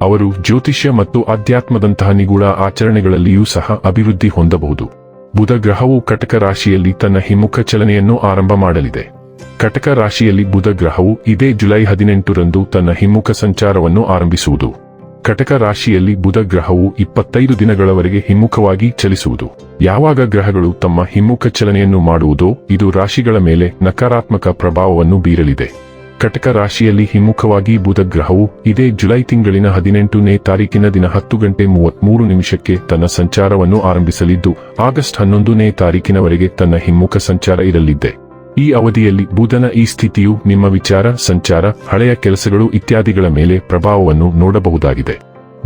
ಅವರು ಜ್ಯೋತಿಷ್ಯ ಮತ್ತು ಆಧ್ಯಾತ್ಮದಂತಹ ನಿಗೂಢ ಆಚರಣೆಗಳಲ್ಲಿಯೂ ಸಹ ಅಭಿವೃದ್ಧಿ ಹೊಂದಬಹುದು. ಬುಧ ಗ್ರಹವು ಕಟಕ ರಾಶಿಯಲ್ಲಿ ತನ್ನ ಹಿಮ್ಮುಖ ಚಲನೆಯನ್ನು ಆರಂಭ ಮಾಡಲಿದೆ. ಕಟಕ ರಾಶಿಯಲ್ಲಿ ಬುಧ ಗ್ರಹವು ಇದೇ ಜುಲೈ ಹದಿನೆಂಟರಂದು ತನ್ನ ಹಿಮ್ಮುಖ ಸಂಚಾರವನ್ನು ಆರಂಭಿಸುವುದು. ಕಟಕ ರಾಶಿಯಲ್ಲಿ ಬುಧ ಗ್ರಹವು ಇಪ್ಪತ್ತೈದು ದಿನಗಳವರೆಗೆ ಹಿಮ್ಮುಖವಾಗಿ ಚಲಿಸುವುದು. ಯಾವಾಗ ಗ್ರಹಗಳು ತಮ್ಮ ಹಿಮ್ಮುಖ ಚಲನೆಯನ್ನು ಮಾಡುವುದೋ ಇದು ರಾಶಿಗಳ ಮೇಲೆ ನಕಾರಾತ್ಮಕ ಪ್ರಭಾವವನ್ನು ಬೀರಲಿದೆ. ಕಟಕ ರಾಶಿಯಲ್ಲಿ ಹಿಮ್ಮುಖವಾಗಿ ಬುಧ ಗ್ರಹವು ಇದೇ ಜುಲೈ ತಿಂಗಳಿನ ಹದಿನೆಂಟನೇ ತಾರೀಕಿನ ದಿನ ಹತ್ತು ಗಂಟೆ ಮೂವತ್ಮೂರು ನಿಮಿಷಕ್ಕೆ ತನ್ನ ಸಂಚಾರವನ್ನು ಆರಂಭಿಸಲಿದ್ದು, ಆಗಸ್ಟ್ ಹನ್ನೊಂದನೇ ತಾರೀಕಿನವರೆಗೆ ತನ್ನ ಹಿಮ್ಮುಖ ಸಂಚಾರ ಇರಲಿದೆ ಈ ಅವಧಿಯಲ್ಲಿ ಬುಧನ ಈ ಸ್ಥಿತಿಯು ನಿಮ್ಮ ವಿಚಾರ, ಸಂಚಾರ, ಹಳೆಯ ಕೆಲಸಗಳು ಇತ್ಯಾದಿಗಳ ಮೇಲೆ ಪ್ರಭಾವವನ್ನು ನೋಡಬಹುದಾಗಿದೆ.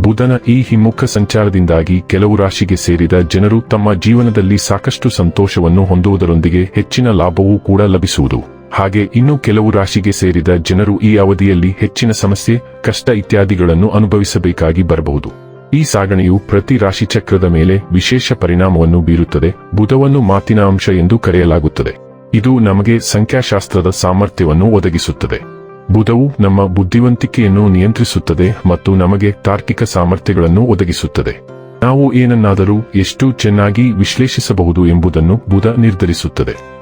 ಬುಧನ ಈ ಹಿಮ್ಮುಖ ಸಂಚಾರದಿಂದಾಗಿ ಕೆಲವು ರಾಶಿಗೆ ಸೇರಿದ ಜನರು ತಮ್ಮ ಜೀವನದಲ್ಲಿ ಸಾಕಷ್ಟು ಸಂತೋಷವನ್ನು ಹೊಂದುವುದರೊಂದಿಗೆ ಹೆಚ್ಚಿನ ಲಾಭವೂ ಕೂಡ ಲಭಿಸುವುದು. ಹಾಗೆ ಇನ್ನು ಕೆಲವು ರಾಶಿಗೆ ಸೇರಿದ ಜನರು ಈ ಅವಧಿಯಲ್ಲಿ ಹೆಚ್ಚಿನ ಸಮಸ್ಯೆ, ಕಷ್ಟ ಇತ್ಯಾದಿಗಳನ್ನು ಅನುಭವಿಸಬೇಕಾಗಿ ಬರಬಹುದು. ಈ ಸಾಗಣೆಯು ಪ್ರತಿ ರಾಶಿ ಚಕ್ರದ ಮೇಲೆ ವಿಶೇಷ ಪರಿಣಾಮವನ್ನು ಬೀರುತ್ತದೆ, ಬುಧವನ್ನು ಮಾತಿನ ಅಂಶ ಎಂದು ಕರೆಯಲಾಗುತ್ತದೆ. ಇದು ನಮಗೆ ಸಂಖ್ಯಾಶಾಸ್ತ್ರದ ಸಾಮರ್ಥ್ಯವನ್ನು ಒದಗಿಸುತ್ತದೆ. ಬುಧವು ನಮ್ಮ ಬುದ್ಧಿವಂತಿಕೆಯನ್ನು ನಿಯಂತ್ರಿಸುತ್ತದೆ ಮತ್ತು ನಮಗೆ ತಾರ್ಕಿಕ ಸಾಮರ್ಥ್ಯಗಳನ್ನು ಒದಗಿಸುತ್ತದೆ. ನಾವು ಏನನ್ನಾದರೂ ಎಷ್ಟು ಚೆನ್ನಾಗಿ ವಿಶ್ಲೇಷಿಸಬಹುದು ಎಂಬುದನ್ನು ಬುಧ ನಿರ್ಧರಿಸುತ್ತದೆ.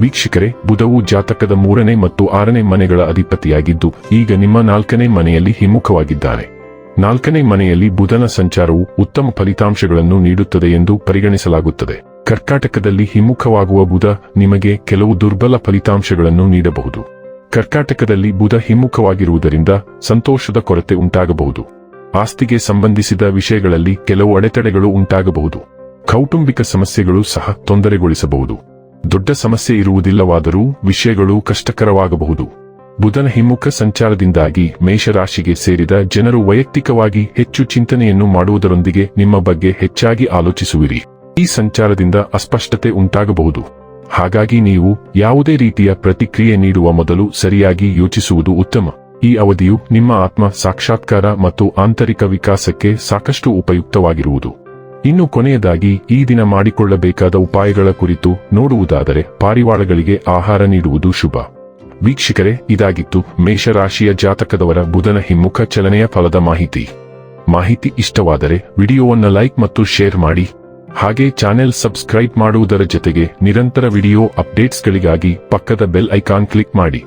ವೀಕ್ಷಕರೇ, ಬುಧವು ಜಾತಕದ ಮೂರನೇ ಮತ್ತು ಆರನೇ ಮನೆಗಳ ಅಧಿಪತಿಯಾಗಿದ್ದು, ಈಗ ನಿಮ್ಮ ನಾಲ್ಕನೇ ಮನೆಯಲ್ಲಿ ಹಿಮ್ಮುಖವಾಗಿದ್ದಾರೆ ನಾಲ್ಕನೇ ಮನೆಯಲ್ಲಿ ಬುಧನ ಸಂಚಾರವು ಉತ್ತಮ ಫಲಿತಾಂಶಗಳನ್ನು ನೀಡುತ್ತದೆ ಎಂದು ಪರಿಗಣಿಸಲಾಗುತ್ತದೆ. ಕರ್ಕಾಟಕದಲ್ಲಿ ಹಿಮ್ಮುಖವಾಗುವ ಬುಧ ನಿಮಗೆ ಕೆಲವು ದುರ್ಬಲ ಫಲಿತಾಂಶಗಳನ್ನು ನೀಡಬಹುದು. ಕರ್ಕಾಟಕದಲ್ಲಿ ಬುಧ ಹಿಮ್ಮುಖವಾಗಿರುವುದರಿಂದ ಸಂತೋಷದ ಕೊರತೆ ಉಂಟಾಗಬಹುದು. ಆಸ್ತಿಗೆ ಸಂಬಂಧಿಸಿದ ವಿಷಯಗಳಲ್ಲಿ ಕೆಲವು ಅಡೆತಡೆಗಳು ಉಂಟಾಗಬಹುದು. ಕೌಟುಂಬಿಕ ಸಮಸ್ಯೆಗಳು ಸಹ ತೊಂದರೆಗೊಳಿಸಬಹುದು. ದೊಡ್ಡ ಸಮಸ್ಯೆ ಇರುವುದಿಲ್ಲವಾದರೂ ವಿಷಯಗಳು ಕಷ್ಟಕರವಾಗಬಹುದು. ಬುಧನ ಹಿಮ್ಮುಖ ಸಂಚಾರದಿಂದಾಗಿ ಮೇಷರಾಶಿಗೆ ಸೇರಿದ ಜನರು ವೈಯಕ್ತಿಕವಾಗಿ ಹೆಚ್ಚು ಚಿಂತನೆಯನ್ನು ಮಾಡುವುದರೊಂದಿಗೆ ನಿಮ್ಮ ಬಗ್ಗೆ ಹೆಚ್ಚಾಗಿ ಆಲೋಚಿಸುವಿರಿ. ಈ ಸಂಚಾರದಿಂದ ಅಸ್ಪಷ್ಟತೆ ಉಂಟಾಗಬಹುದು. ಹಾಗಾಗಿ ನೀವು ಯಾವುದೇ ರೀತಿಯ ಪ್ರತಿಕ್ರಿಯೆ ನೀಡುವ ಮೊದಲು ಸರಿಯಾಗಿ ಯೋಚಿಸುವುದು ಉತ್ತಮ. ಈ ಅವಧಿಯು ನಿಮ್ಮ ಆತ್ಮ ಸಾಕ್ಷಾತ್ಕಾರ ಮತ್ತು ಆಂತರಿಕ ವಿಕಾಸಕ್ಕೆ ಸಾಕಷ್ಟು ಉಪಯುಕ್ತವಾಗಿರುವುದು. ಇನ್ನು ಕೊನೆಯದಾಗಿ ಈ ದಿನ ಮಾಡಿಕೊಳ್ಳಬೇಕಾದ ಉಪಾಯಗಳ ಕುರಿತು ನೋಡುವುದಾದರೆ ಪಾರಿವಾಳಗಳಿಗೆ ಆಹಾರ ನೀಡುವುದು ಶುಭ. ವೀಕ್ಷಕರೇ, ಇದಾಗಿತ್ತು ಮೇಷರಾಶಿಯ ಜಾತಕದವರ ಬುಧನ ಹಿಮ್ಮುಖ ಚಲನೆಯ ಫಲದ ಮಾಹಿತಿ. ಮಾಹಿತಿ ಇಷ್ಟವಾದರೆ ವಿಡಿಯೋವನ್ನು ಲೈಕ್ ಮತ್ತು ಶೇರ್ ಮಾಡಿ. ಹಾಗೆ ಚಾನೆಲ್ ಸಬ್ಸ್ಕ್ರೈಬ್ ಮಾಡುವುದರ ಜೊತೆಗೆ ನಿರಂತರ ವಿಡಿಯೋ ಅಪ್ಡೇಟ್ಸ್ಗಳಿಗಾಗಿ ಪಕ್ಕದ ಬೆಲ್ ಐಕಾನ್ ಕ್ಲಿಕ್ ಮಾಡಿ.